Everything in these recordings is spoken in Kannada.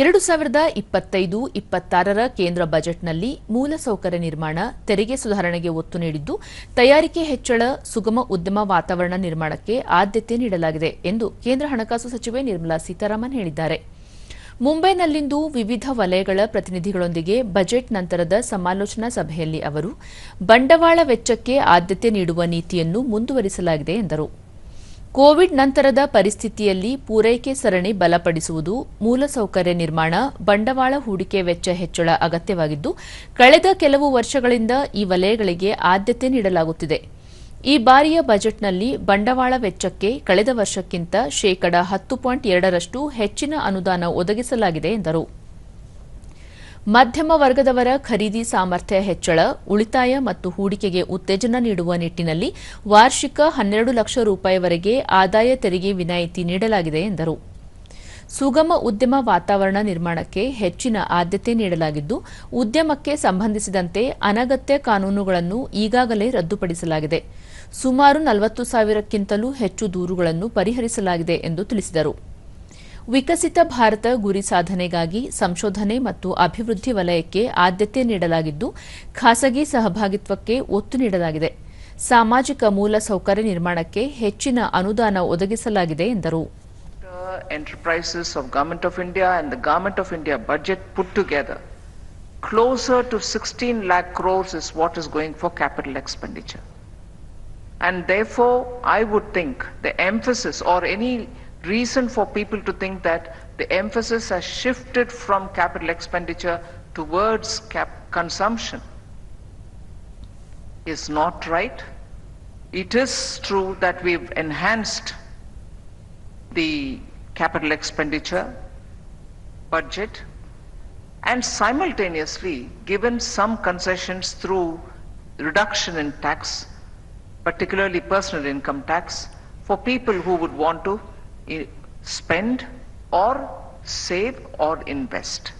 ಎರಡು ಸಾವಿರದ ಇಪ್ಪತ್ತೈದು, ಇಪ್ಪತ್ತಾರರ ಕೇಂದ್ರ ಬಜೆಟ್ನಲ್ಲಿ ಮೂಲಸೌಕರ್ಯ ನಿರ್ಮಾಣ, ತೆರಿಗೆ ಸುಧಾರಣೆಗೆ ಒತ್ತು ನೀಡಿದ್ದು, ತಯಾರಿಕೆ ಹೆಚ್ಚಳ, ಸುಗಮ ಉದ್ಯಮ ವಾತಾವರಣ ನಿರ್ಮಾಣಕ್ಕೆ ಆದ್ಯತೆ ನೀಡಲಾಗಿದೆ ಎಂದು ಕೇಂದ್ರ ಹಣಕಾಸು ಸಚಿವೆ ನಿರ್ಮಲಾ ಸೀತಾರಾಮನ್ ಹೇಳಿದ್ದಾರೆ. ಮುಂಬೈನಲ್ಲಿಂದು ವಿವಿಧ ವಲಯಗಳ ಪ್ರತಿನಿಧಿಗಳೊಂದಿಗೆ ಬಜೆಟ್ ನಂತರದ ಸಮಾಲೋಚನಾ ಸಭೆಯಲ್ಲಿ ಅವರು, ಬಂಡವಾಳ ವೆಚ್ಚಕ್ಕೆ ಆದ್ಯತೆ ನೀಡುವ ನೀತಿಯನ್ನು ಮುಂದುವರಿಸಲಾಗಿದೆ ಎಂದರು. ಕೋವಿಡ್ ನಂತರದ ಪರಿಸ್ಥಿತಿಯಲ್ಲಿ ಪೂರೈಕೆ ಸರಣಿ ಬಲಪಡಿಸುವುದು ಮೂಲಸೌಕರ್ಯ ನಿರ್ಮಾಣ, ಬಂಡವಾಳ ಹೂಡಿಕೆ ವೆಚ್ಚ ಹೆಚ್ಚಳ ಅಗತ್ಯವಾಗಿದ್ದು, ಕಳೆದ ಕೆಲವು ವರ್ಷಗಳಿಂದ ಈ ವಲಯಗಳಿಗೆ ಆದ್ಯತೆ ನೀಡಲಾಗುತ್ತಿದೆ. ಈ ಬಾರಿಯ ಬಜೆಟ್ನಲ್ಲಿ ಬಂಡವಾಳ ವೆಚ್ಚಕ್ಕೆ ಕಳೆದ ವರ್ಷಕ್ಕಿಂತ ಶೇಕಡ ಹತ್ತು ಪಾಯಿಂಟ್ ಎರಡರಷ್ಟು ಹೆಚ್ಚಿನ ಅನುದಾನ ಒದಗಿಸಲಾಗಿದೆ ಎಂದರು. ಮಧ್ಯಮ ವರ್ಗದವರ ಖರೀದಿ ಸಾಮರ್ಥ್ಯ ಹೆಚ್ಚಳ, ಉಳಿತಾಯ ಮತ್ತು ಹೂಡಿಕೆಗೆ ಉತ್ತೇಜನ ನೀಡುವ ನಿಟ್ಟಿನಲ್ಲಿ ವಾರ್ಷಿಕ ಹನ್ನೆರಡು ಲಕ್ಷ ರೂಪಾಯಿವರೆಗೆ ಆದಾಯ ತೆರಿಗೆ ವಿನಾಯಿತಿ ನೀಡಲಾಗಿದೆ ಎಂದರು. ಸುಗಮ ಉದ್ಯಮ ವಾತಾವರಣ ನಿರ್ಮಾಣಕ್ಕೆ ಹೆಚ್ಚಿನ ಆದ್ಯತೆ ನೀಡಲಾಗಿದ್ದು, ಉದ್ಯಮಕ್ಕೆ ಸಂಬಂಧಿಸಿದಂತೆ ಅನಗತ್ಯ ಕಾನೂನುಗಳನ್ನು ಈಗಾಗಲೇ ರದ್ದುಪಡಿಸಲಾಗಿದೆ. ಸುಮಾರು ನಲವತ್ತು ಸಾವಿರಕ್ಕಿಂತಲೂ ಹೆಚ್ಚು ದೂರುಗಳನ್ನು ಪರಿಹರಿಸಲಾಗಿದೆ ಎಂದು ತಿಳಿಸಿದರು. ವಿಕಸಿತ ಭಾರತ ಗುರಿ ಸಾಧನೆಗಾಗಿ ಸಂಶೋಧನೆ ಮತ್ತು ಅಭಿವೃದ್ಧಿ ವಲಯಕ್ಕೆ ಆದ್ಯತೆ ನೀಡಲಾಗಿದ್ದು ಖಾಸಗಿ ಸಹಭಾಗಿತ್ವಕ್ಕೆ ಒತ್ತು ನೀಡಲಾಗಿದೆ ಸಾಮಾಜಿಕ ಮೂಲಸೌಕರ್ಯ ನಿರ್ಮಾಣಕ್ಕೆ ಹೆಚ್ಚಿನ ಅನುದಾನ ಒದಗಿಸಲಾಗಿದೆ ಎಂದರು enterprises of Government of India and the Government of India budget put together, closer to 16 lakh crores is what is going for capital expenditure. And therefore, I would think the emphasis or any reason for people to think that the emphasis has shifted from capital expenditure towards cap- consumption is not right. It is true that we've enhanced the capital expenditure budget and simultaneously given some concessions through reduction in tax, particularly personal income tax, for people who would want to spend or save or invest.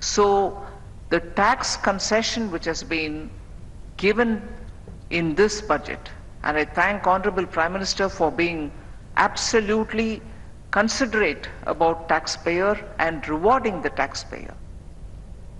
So the tax concession which has been given in this budget, and I thank Honorable Prime Minister for being absolutely considerate about taxpayer and rewarding the taxpayer.